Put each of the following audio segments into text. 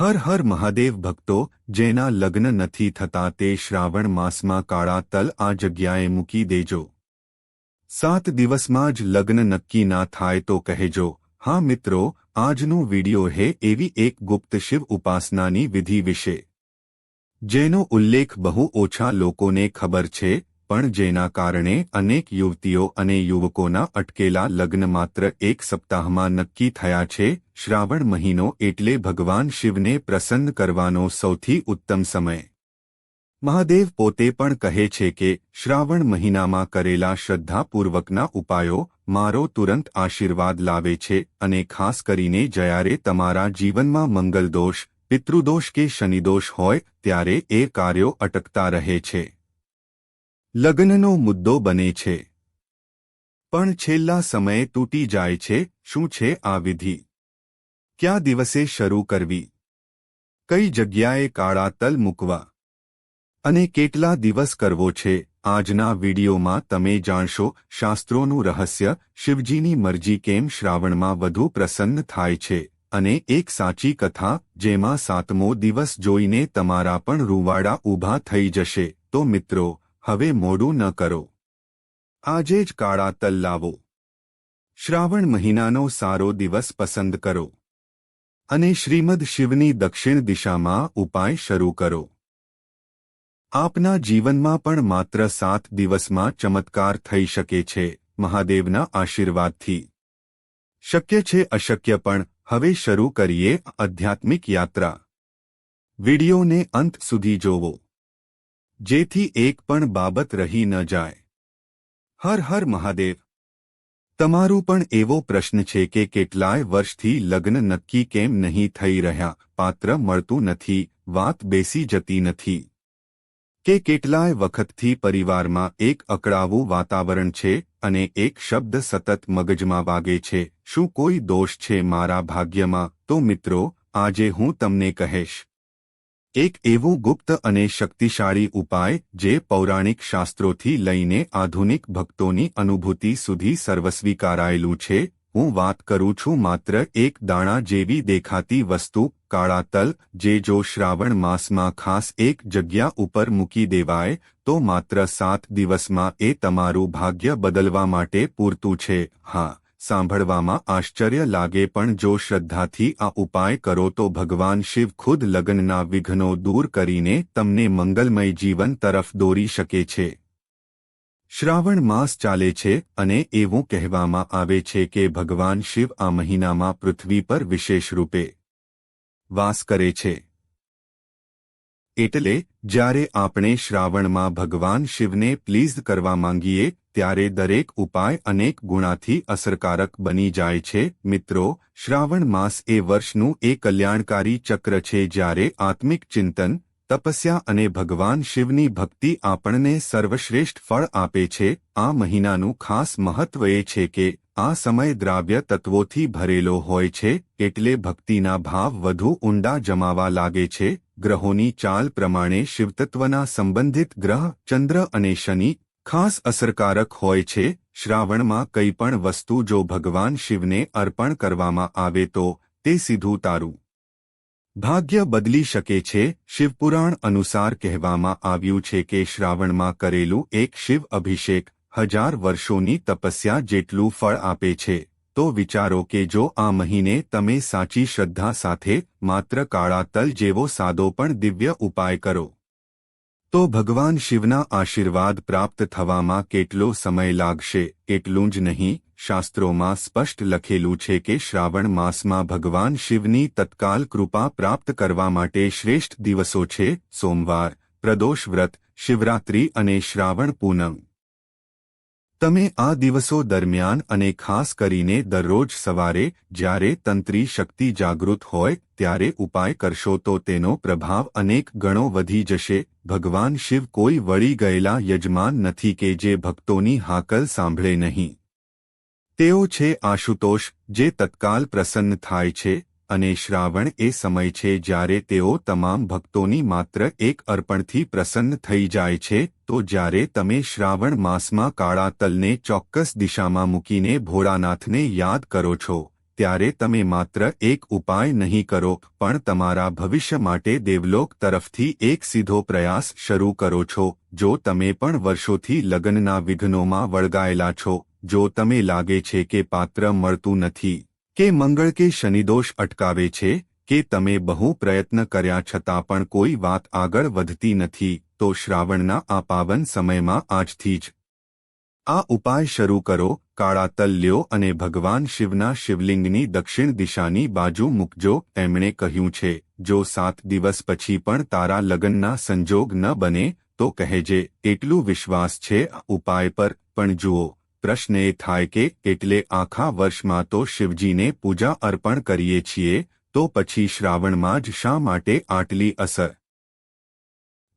હર હર મહાદેવ ભક્તો, જેના લગ્ન નથી થતા તે શ્રાવણ માસમાં કાળા તલ આ જગ્યાએ મૂકી દેજો. સાત દિવસમાં જ લગ્ન નક્કી ના થાય તો કહેજો, હા મિત્રો, આજનો વિડિયો હે એવી એક ગુપ્ત શિવ ઉપાસનાની વિધિ વિશે. જેનો ઉલ્લેખ બહુ ઓછા લોકોને ખબર છે પણ જેના કારણે અનેક યુવતીઓ અને યુવકોના અટકેલા લગ્ન માત્ર એક સપ્તાહમાં નક્કી થયા છે. શ્રાવણ મહિનો એટલે ભગવાન શિવને પ્રસન્ન કરવાનો સૌથી ઉત્તમ સમય. મહાદેવ પોતે પણ કહે છે કે, શ્રાવણ મહિનામાં કરેલા શ્રદ્ધાપૂર્વકના ઉપાયો મારો તુરંત આશીર્વાદ લાવે છે અને ખાસ કરીને જ્યારે તમારા જીવનમાં મંગલદોષ, પિતૃદોષ કે શનિદોષ હોય, ત્યારે એ કાર્યો અટકતા રહે છે. લગ્નનો મુદ્દો બને છે. પણ છેલ્લા સમયે તૂટી જાય છે, શું છે આ વિધિ? કયા દિવસે શરૂ કરવી? કઈ જગ્યાએ કાળા તલ મૂકવા? અને કેટલા દિવસ કરવો છે? આજના વિડીયોમાં તમે જાણશો શાસ્ત્રોનું રહસ્ય, શિવજીની મરજી કેમ શ્રાવણમાં વધુ પ્રસન્ન થાય છે, અને એક સાચી કથા, જેમાં સાતમો દિવસ જોઈને તમારા પણ રૂવાડા ઊભા થઈ જશે. તો મિત્રો હવે મોડું ન કરો. આજે જ કાળા તલ લાવો. શ્રાવણ મહિનાનો સારો દિવસ પસંદ કરો. અને શ્રીમદ શિવની દક્ષિણ દિશામાં ઉપાય શરૂ કરો. આપના જીવનમાં પણ માત્ર સાત દિવસમાં ચમત્કાર થઈ શકે છે, મહાદેવના આશીર્વાદથી. શક્ય છે અશક્ય પણ, હવે શરૂ કરીએ આધ્યાત્મિક યાત્રા. વિડિયોને અંત સુધી જોવો. જેથી એક પણ બાબત રહી ન જાય. હર હર મહાદેવ! તમારું પણ એવો પ્રશ્ન છે કે કેટલાય વર્ષથી લગ્ન નક્કી કેમ નહીં થઈ રહ્યા? પાત્ર મળતું નથી, વાત બેસી જતી નથી. કે કેટલાય વખતથી પરિવારમાં એક અકળાવું વાતાવરણ છે અને એક શબ્દ સતત મગજમાં વાગે છે, શું કોઈ દોષ છે મારા ભાગ્યમાં? તો મિત્રો, આજે હું તમને કહેશ. એક એવું ગુપ્ત અને શક્તિશાળી ઉપાય જે પૌરાણિક શાસ્ત્રોથી લઈને આધુનિક ભક્તોની અનુભૂતિ સુધી સર્વસ્વીકારાયેલું છે. હું વાત કરું છું માત્ર એક દાણા જેવી દેખાતી વસ્તુ, કાળા તલ, જે જો શ્રાવણ માસમાં ખાસ એક જગ્યા ઉપર મૂકી દેવાય, તો માત્ર સાત દિવસમાં એ તમારું ભાગ્ય બદલવા માટે પૂરતું છે. હા. સાંભળવામાં આશ્ચર્ય લાગે પણ જો શ્રદ્ધાથી આ ઉપાય કરો તો ભગવાન શિવ ખુદ લગ્નના વિઘ્નો દૂર કરીને તમને મંગલમય જીવન તરફ દોરી શકે છે. શ્રાવણ માસ ચાલે છે અને એવું કહેવામાં આવે છે કે ભગવાન શિવ આ મહિનામાં પૃથ્વી પર વિશેષ રૂપે વાસ કરે છે. એટલે જ્યારે આપણે શ્રાવણમાં ભગવાન શિવને પ્લીઝ કરવા માંગીએ ત્યારે દરેક ઉપાય અનેક ગુણાથી અસરકારક બની જાય છે. મિત્રો, શ્રાવણ માસ એ વર્ષનું એ કલ્યાણકારી ચક્ર છે જ્યારે આત્મિક ચિંતન, તપસ્યા અને ભગવાન શિવની ભક્તિ આપણને સર્વશ્રેષ્ઠ ફળ આપે છે. આ મહિનાનું ખાસ મહત્વ એ છે કે આ સમય દ્રાવ્ય તત્વોથી ભરેલો હોય છે, એટલે ભક્તિના ભાવ વધુ ઊંડા જમાવા લાગે છે. ગ્રહોની ચાલ પ્રમાણે શિવતત્વના સંબંધિત ગ્રહ ચંદ્ર અને શનિ ખાસ અસરકારક હોય છે, શ્રાવણમાં કંઈ પણ વસ્તુ જો ભગવાન શિવને અર્પણ કરવામાં આવે તો તે સીધું તારું. ભાગ્ય બદલી શકે છે, શિવપુરાણ અનુસાર કહેવામાં આવ્યું છે કે શ્રાવણમાં કરેલું એક શિવ અભિષેક હજાર વર્ષોની તપસ્યા જેટલું ફળ આપે છે. તો વિચારો કે જો આ મહિને તમે સાચી શ્રદ્ધા સાથે માત્ર કાળા તલ જેવો સાદો પણ દિવ્ય ઉપાય કરો. તો ભગવાન શિવના આશીર્વાદ પ્રાપ્ત થવામાં કેટલો સમય લાગશે, એટલું જ નહીં, શાસ્ત્રોમાં સ્પષ્ટ લખેલું છે કે શ્રાવણ માસમાં ભગવાન શિવની તત્કાલ કૃપા પ્રાપ્ત કરવા માટે શ્રેષ્ઠ દિવસો છે, સોમવાર, પ્રદોષ વ્રત, શિવરાત્રી અને શ્રાવણ પૂનમ. તમે આ દિવસો દરમિયાન અને ખાસ કરીને દરરોજ સવારે જ્યારે તંત્રી શક્તિ જાગૃત હોય ત્યારે ઉપાય કરશો તો તેનો પ્રભાવ અનેક ગણો વધી જશે. ભગવાન શિવ કોઈ વળી ગયેલા યજમાન નથી કે જે ભક્તોની હાકલ સાંભળે નહીં. તેઓ છે આશુતોષ, જે તત્કાલ પ્રસન્ન થાય છે. અને શ્રાવણ એ સમય છે જ્યારે તેઓ તમામ ભક્તોની માત્ર એક અર્પણથી પ્રસન્ન થઈ જાય છે, તો જ્યારે તમે શ્રાવણ માસમાં કાળા તલને ચોક્કસ દિશામાં મૂકીને ભોળાનાથને યાદ કરો છો, ત્યારે તમે માત્ર એક ઉપાય નહીં કરો, પણ તમારા ભવિષ્ય માટે દેવલોક તરફથી એક સીધો પ્રયાસ શરૂ કરો છો, જો તમે પણ વર્ષોથી લગ્નના વિઘ્નોમાં વળગાયેલા છો, જો તમે લાગે છે કે પાત્ર મળતું નથી. કે મંગળ કે શનિદોષ અટકાવે છે, કે તમે બહુ પ્રયત્ન કર્યા છતાં પણ કોઈ વાત આગળ વધતી નથી, તો શ્રાવણના આ પાવન સમયમાં આજથી જ. આ ઉપાય શરૂ કરો, કાળા તલ લ્યો અને ભગવાન શિવના શિવલિંગની દક્ષિણ દિશાની બાજુ મૂકજો, એમણે કહ્યું છે, જો સાત દિવસ પછી પણ તારા લગ્નના સંજોગ ન બને, તો કહેજે, એટલું વિશ્વાસ છે ઉપાય પર, પણ જુઓ. પ્રશ્ન એ થાય કે એટલે આખા વર્ષમાં તો શિવજીને પૂજા અર્પણ કરીએ છીએ, તો પછી શ્રાવણમાં જ શા માટે આટલી અસર?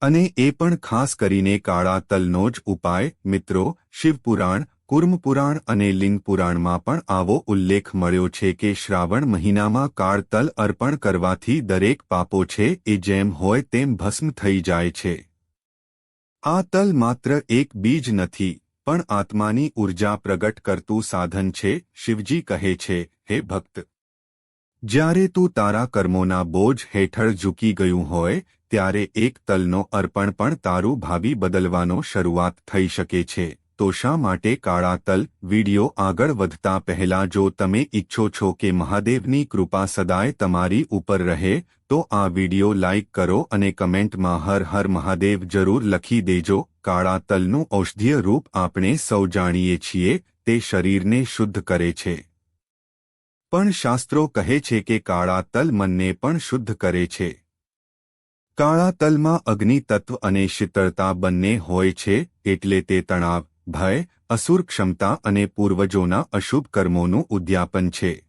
અને એ પણ ખાસ કરીને કાળા તલનો જ ઉપાય, મિત્રો, શિવપુરાણ, કુર્મપુરાણ અને લિંગપુરાણમાં પણ આવો ઉલ્લેખ મળ્યો છે કે શ્રાવણ મહિનામાં કાળતલ અર્પણ કરવાથી દરેક પાપો છે, એ જેમ હોય તેમ ભસ્મ થઈ જાય છે. આ તલ માત્ર એક બીજ નથી પણ આત્માની ઊર્જા પ્રગટ કરતું સાધન છે, શિવજી કહે છે, હે ભક્ત! જ્યારે તું તારા કર્મોના બોજ હેઠળ ઝૂકી ગયું હોય, ત્યારે એક તલનો અર્પણ પણ તારું ભાવિ બદલવાનો શરૂઆત થઈ શકે છે. તો શા માટે કાળા તલ વિડિયો આગળ વધતા પહેલા જો તમે ઈચ્છો છો કે મહાદેવની કૃપા સદાય તમારી ઉપર રહે, તો આ વિડિયો લાઇક કરો અને કમેન્ટમાં હર હર મહાદેવ જરૂર લખી દેજો. કાળા તલનું ઔષધીય રૂપ આપણે સૌ જાણીએ છીએ, તે શરીરને શુદ્ધ કરે છે. પણ શાસ્ત્રો કહે છે કે કાળા તલ મનને પણ શુદ્ધ કરે છે. કાળા તલમાં અગ્નિ તત્વ અને શીતળતા બંને હોય છે, એટલે તે તણાવ ભય, અસુર ક્ષમતા અને પૂર્વજોના અશુભ કર્મોનું ઉદ્યાપન છે.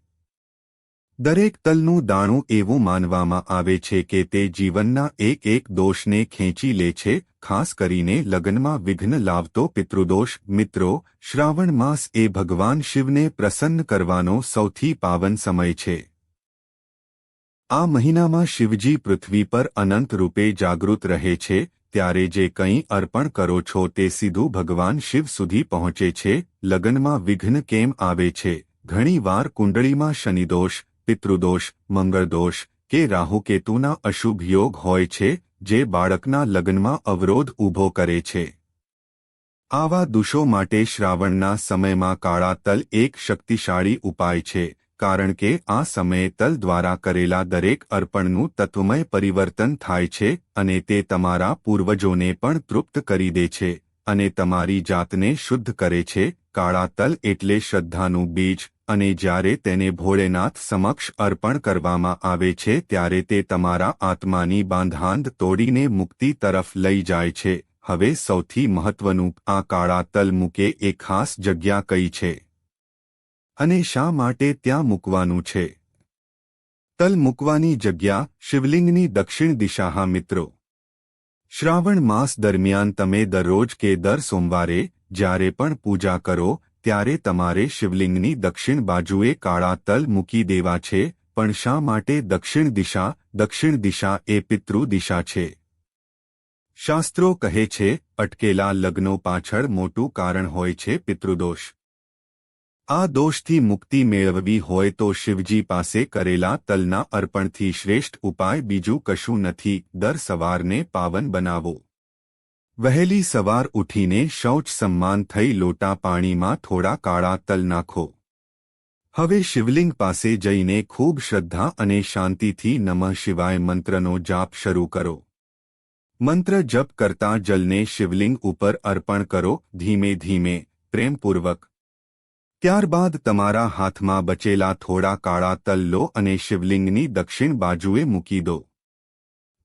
દરેક તલનું દાણું એવું માનવામાં આવે છે કે તે જીવનના એક એક દોષને ખેંચી લે છે, ખાસ કરીને લગ્નમાં વિઘ્ન લાવતો પિતૃદોષ, મિત્રો, શ્રાવણ માસ એ ભગવાન શિવને પ્રસન્ન કરવાનો સૌથી પાવન સમય છે. આ મહિનામાં શિવજી પૃથ્વી પર અનંત રૂપે જાગૃત રહે છે ત્યારે જે કંઈ અર્પણ કરો છો તે સીધું ભગવાન શિવ સુધી પહોંચે છે, લગ્નમાં વિઘ્ન કેમ આવે છે? ઘણીવાર કુંડળીમાં શનિદોષ, પિતૃદોષ, મંગળદોષ કે રાહુકેતુના અશુભ યોગ હોય છે, જે બાળકના લગ્નમાં અવરોધ ઊભો કરે છે. આવા દુષો માટે શ્રાવણના સમયમાં કાળા તલ એક શક્તિશાળી ઉપાય છે કારણ કે આ સમયે તલ દ્વારા કરેલા દરેક અર્પણનું તત્વમય પરિવર્તન થાય છે અને તે તમારા પૂર્વજોને પણ તૃપ્ત કરી દે છે અને તમારી જાતને શુદ્ધ કરે છે. કાળા તલ એટલે શ્રદ્ધાનું બીજ અને જ્યારે તેને ભોળેનાથ સમક્ષ અર્પણ કરવામાં આવે છે ત્યારે તે તમારા આત્માની બાંધાંધ તોડીને મુક્તિ તરફ લઈ જાય છે. હવે સૌથી મહત્વનું આ કાળા તલ મૂકે એ ખાસ જગ્યા કઈ છે? અને શા માટે ત્યાં મૂકવાનું છે? તલ મૂકવાની જગ્યા શિવલિંગની દક્ષિણ દિશાહા મિત્રો. શ્રાવણ માસ દરમિયાન તમે દરરોજ કે દર સોમવારે જ્યારે પણ પૂજા કરો, ત્યારે તમારે શિવલિંગની દક્ષિણ બાજુએ કાળા તલ મૂકી દેવા છે, પણ શા માટે દક્ષિણ દિશા દક્ષિણ દિશા એ પિતૃ દિશા છે? શાસ્ત્રો કહે છે, અટકેલા લગ્નો પાછળ મોટું કારણ હોય છે પિતૃદોષ. આ દોષથી મુક્તિ મેળવવી હોય તો શિવજી પાસે કરેલા તલના અર્પણથી શ્રેષ્ઠ ઉપાય બીજું કશું નથી. દર સવારને પાવન બનાવો. વહેલી સવાર ઉઠીને શૌચ સમ્માન થઈ લોટા પાણીમાં થોડા કાળા તલ નાખો. હવે શિવલિંગ પાસે જઈને ખૂબ શ્રદ્ધા અને શાંતિથી નમઃ શિવાય મંત્રનો જાપ શરૂ કરો. મંત્ર જપ કરતા જલને શિવલિંગ ઉપર અર્પણ કરો. ધીમે ધીમે પ્રેમપૂર્વક ત્યારબાદ તમારા હાથમાં બચેલા થોડા કાળા તલ લો અને શિવલિંગની દક્ષિણ બાજુએ મૂકી દો.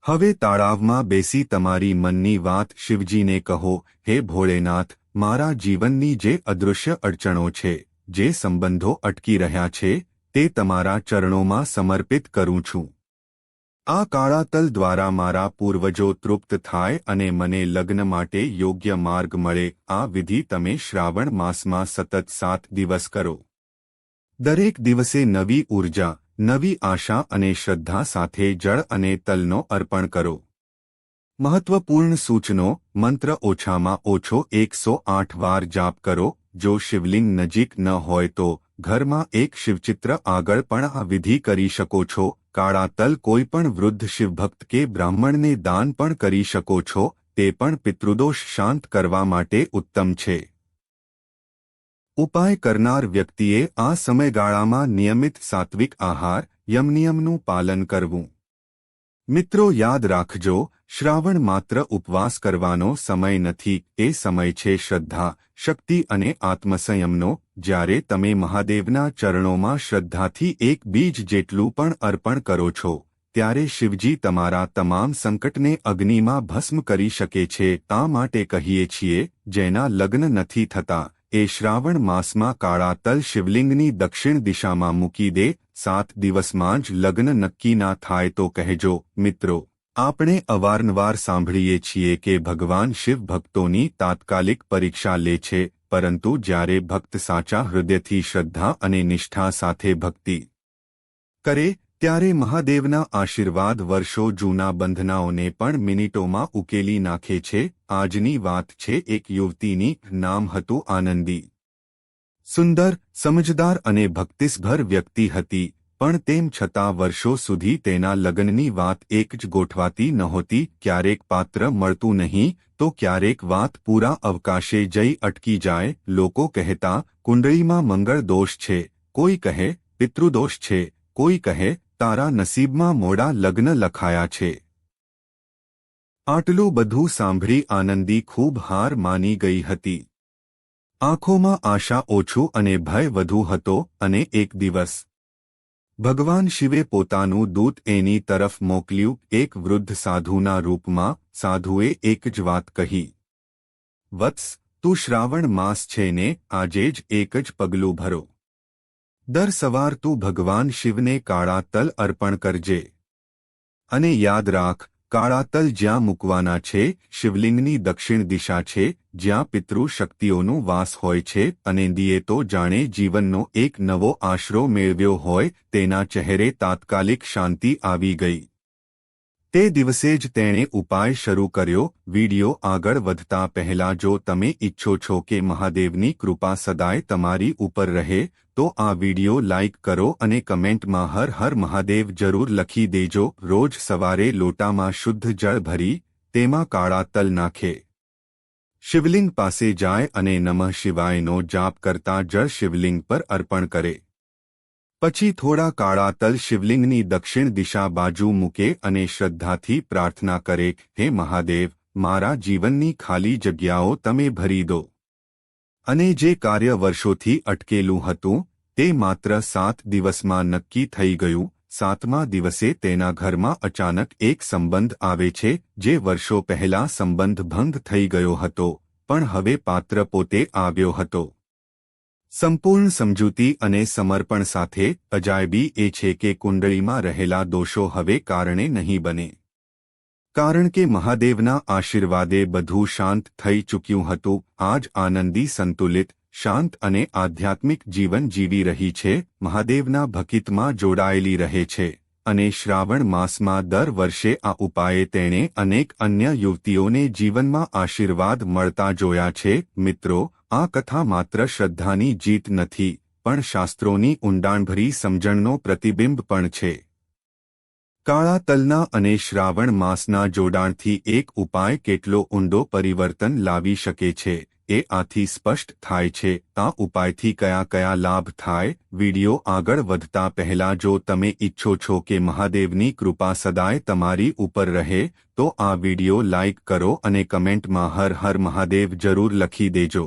હવે તાળાવમાં બેસી તમારી મનની વાત શિવજીને કહો, હે ભોળેનાથ, મારા જીવનની જે અદૃશ્ય અડચણો છે, જે સંબંધો અટકી રહ્યા છે, તે તમારા ચરણોમાં સમર્પિત કરું છું. આ કાળા તલ દ્વારા મારા પૂર્વજો તૃપ્ત થાય અને મને લગ્ન માટે યોગ્ય માર્ગ મળે, આ વિધિ તમે શ્રાવણ માસમાં સતત સાત દિવસ કરો. દરેક દિવસે નવી ઊર્જા નવી આશા અને શ્રદ્ધા સાથે જળ અને તલનો અર્પણ કરો. મહત્વપૂર્ણ સૂચનો, મંત્ર ઓછામાં ઓછો એકસો આઠ વાર જાપ કરો, જો શિવલિંગ નજીક ન હોય તો ઘરમાં એક શિવચિત્ર આગળ પણ આ વિધિ કરી શકો છો. કાળા તલ કોઈ પણ વૃદ્ધ શિવભક્ત કે બ્રાહ્મણને દાન પણ કરી શકો છો. તે પણ પિતૃદોષ શાંત કરવા માટે ઉત્તમ છે. ઉપાય કરનાર વ્યક્તિએ આ સમયગાળામાં નિયમિત સાત્વિક આહાર યમનિયમનું પાલન કરવું. મિત્રો યાદ રાખજો, શ્રાવણ માત્ર ઉપવાસ કરવાનો સમય નથી, એ સમય છે શ્રદ્ધા, શક્તિ અને આત્મસંયમનો, જ્યારે તમે મહાદેવના ચરણોમાં શ્રદ્ધાથી એક બીજ જેટલું પણ અર્પણ કરો છો, ત્યારે શિવજી તમારા તમામ સંકટને અગ્નિમાં ભસ્મ કરી શકે છે આ માટે કહીએ છીએ, જેના લગ્ન નથી થતા, એ શ્રાવણ માસમાં કાળા તલ શિવલિંગની દક્ષિણ દિશામાં મૂકી દે સાત દિવસમાં જ લગ્ન નક્કી ના થાય તો કહેજો, મિત્રો, આપણે અવારનવાર સાંભળીએ છીએ કે ભગવાન શિવ ભક્તોની તાત્કાલિક પરીક્ષા લે છે, પરંતુ જ્યારે ભક્ત સાચા હૃદયથી શ્રદ્ધા અને નિષ્ઠા સાથે ભક્તિ કરે, ત્યારે મહાદેવના આશીર્વાદ વર્ષો જૂના બંધનાઓને પણ મિનિટોમાં ઉકેલી નાખે છે. આજની વાત છે, એક યુવતીની, નામ હતું આનંદી. સુંદર, સમજદાર અને ભક્તિસભર વ્યક્તિ હતી, પણ તેમ છતાં વર્ષો સુધી તેના લગ્નની વાત એક જ ગોઠવાતી નહોતી, ક્યારેક પાત્ર મળતું નહીં, તો ક્યારેક વાત પૂરા અવકાશે જઈ અટકી જાય, લોકો કહેતા, કુંડળીમાં મંગળ દોષ છે, કોઈ કહે, પિતૃદોષ છે, કોઈ કહે, તારા નસીબમાં મોડા લગ્ન લખાયા છે. આટલું બધું સાંભળી આનંદી ખૂબ હાર માની ગઈ હતી. આંખોમાં આશા ઓછું અને ભય વધુ હતો અને એક દિવસ ભગવાન શિવે પોતાનું દૂત એની તરફ મોકલ્યું, એક વૃદ્ધ સાધુના રૂપમાં, સાધુએ એક જ વાત કહી. વત્સ, તું શ્રાવણ માસ છે ને, આજે જ એક જ પગલું ભરો. દર સવાર તું ભગવાન શિવને કાળા તલ અર્પણ કરજે. અને યાદ રાખ કાળા તલ જ્યાં મૂકવાના છે, શિવલિંગની દક્ષિણ દિશા છે, જ્યાં પિતૃ શક્તિઓનું વાસ હોય છે અને દિયે તો જાણે જીવનનો એક નવો આશરો મેળવ્યો હોય, તેના ચહેરે તાત્કાલિક શાંતિ આવી ગઈ. તે દિવસે જ તેણે ઉપાય શરૂ કર્યો, વિડિયો આગળ વધતા પહેલા જો તમે ઈચ્છો છો કે મહાદેવની કૃપા સદાય તમારી ઉપર રહે, તો આ વિડિયો લાઇક કરો અને કમેન્ટમાં હર હર મહાદેવ જરૂર લખી દેજો, રોજ સવારે લોટામાં શુદ્ધ જળ ભરી, તેમાં કાળા તલ નાખે. શિવલિંગ પાસે જાય અને નમઃ શિવાયનો જાપ કરતા જળ શિવલિંગ પર અર્પણ કરે. પછી થોડા કાળા તલ શિવલિંગની દક્ષિણ દિશા બાજુ મૂકે અને શ્રદ્ધાથી પ્રાર્થના કરે, હે મહાદેવ, મારા જીવનની ખાલી જગ્યાઓ તમે ભરી દો. અને જે કાર્ય વર્ષોથી અટકેલું હતું, તે માત્ર સાત દિવસમાં નક્કી થઈ ગયું. સાતમા દિવસે તેના ઘરમાં અચાનક એક સંબંધ આવે છે, જે વર્ષો પહેલા સંબંધ ભંગ થઈ ગયો હતો, પણ હવે પાત્ર પોતે આવ્યો હતો. સંપૂર્ણ સમજૂતી અને સમર્પણ સાથે અજાયબી એ છે કે કુંડળીમાં રહેલા દોષો હવે કારણે નહીં બને. કારણ કે મહાદેવના આશીર્વાદે બધું શાંત થઈ ચૂક્યું હતું, આજ આનંદી, સંતુલિત, શાંત અને આધ્યાત્મિક જીવન જીવી રહી છે, મહાદેવના ભકિતમાં જોડાયેલી રહે છે, અને શ્રાવણ માસમાં દર વર્ષે આ ઉપાયે તેણે અનેક અન્ય યુવતીઓને જીવનમાં આશીર્વાદ મળતા જોયા છે, મિત્રો આ કથા માત્ર શ્રદ્ધાની જીત નથી, પણ શાસ્ત્રોની ઊંડાણભરી સમજણનો પ્રતિબિંબ પણ છે. કાળા તલના અને શ્રાવણ માસના જોડાણથી એક ઉપાય કેટલો ઊંડો પરિવર્તન લાવી શકે છે, એ આથી સ્પષ્ટ થાય છે, આ ઉપાયથી કયા કયા લાભ થાય, વિડિયો આગળ વધતા પહેલા જો તમે ઈચ્છો છો કે મહાદેવની કૃપા સદાય તમારી ઉપર રહે, તો આ વિડિયો લાઇક કરો અને કમેન્ટમાં હર હર મહાદેવ જરૂર લખી દેજો.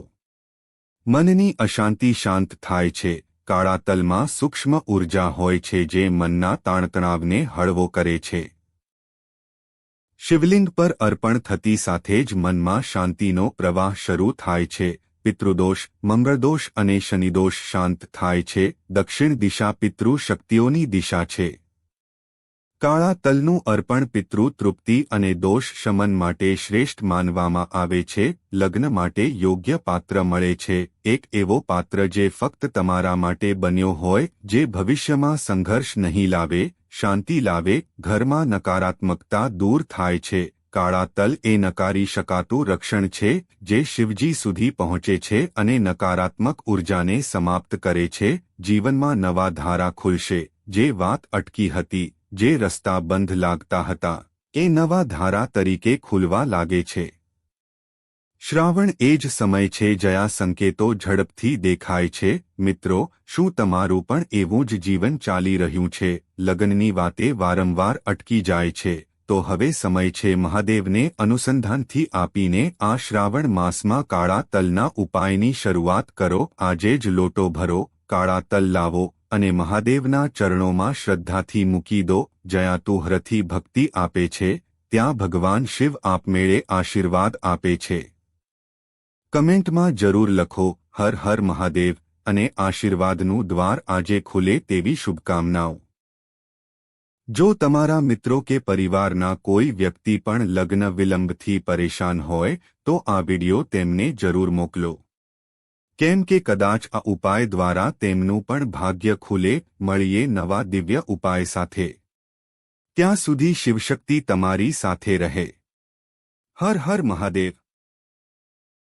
મનની અશાંતિ શાંત થાય છે. કાળા તલમાં સૂક્ષ્મ ઊર્જા હોય છે જે મનના તાણતણાવને હળવો કરે છે. શિવલિંગ પર અર્પણ થતી સાથે જ મનમાં શાંતિનો પ્રવાહ શરૂ થાય છે. પિતૃદોષ મંગળદોષ અને શનિદોષ શાંત થાય છે. દક્ષિણ દિશા પિતૃ શક્તિઓની દિશા છે. કાળા તલનું અર્પણ પિતૃ તૃપ્તિ અને દોષ શમન માટે શ્રેષ્ઠ માનવામાં આવે છે, લગ્ન માટે યોગ્ય પાત્ર મળે છે, એક એવો પાત્ર જે ફક્ત તમારા માટે બન્યો હોય, જે ભવિષ્યમાં સંઘર્ષ નહીં લાવે, શાંતિ લાવે, ઘરમાં નકારાત્મકતા દૂર થાય છે, કાળા તલ એ નકારી શકાતું રક્ષણ છે, જે શિવજી સુધી પહોંચે છે અને નકારાત્મક ઉર્જાને સમાપ્ત કરે છે, જીવનમાં નવા ધારા ખુલશે, જે વાત અટકી હતી. જે રસ્તા બંધ લાગતા હતા, એ નવા ધારા તરીકે ખુલવા લાગે છે. શ્રાવણ એ જ સમય છે જયા સંકેતો ઝડપથી દેખાય છે, મિત્રો, શું તમારું પણ એવું જ જીવન ચાલી રહ્યું છે? લગ્નની વાતે વારંવાર અટકી જાય છે, તો હવે સમય છે મહાદેવને અનુસંધાનથી આપીને આ શ્રાવણ માસમાં કાળા તલના ઉપાયની શરૂઆત કરો, આજે જ લોટો ભરો, કાળા તલ લાવો અને મહાદેવના ચરણોમાં શ્રદ્ધાથી મૂકી દો, જયા તુહરથી ભક્તિ આપે છે, ત્યાં ભગવાન શિવ આપમેળે આશીર્વાદ આપે છે. કમેન્ટમાં જરૂર લખો, હર હર મહાદેવ, અને આશીર્વાદનું દ્વાર આજે ખુલે તેવી શુભકામનાઓ. જો તમારા મિત્રો કે પરિવારના કોઈ વ્યક્તિ પણ લગ્ન વિલંબથી પરેશાન હોય, તો આ વિડિયો તેમને જરૂર મોકલો. કેમ કે કદાચ આ ઉપાય દ્વારા તેમનું પણ ભાગ્ય ખુલે, મળીએ નવા દિવ્ય ઉપાય સાથે. ત્યાં સુધી શિવશક્તિ તમારી સાથે રહે. હર હર મહાદેવ.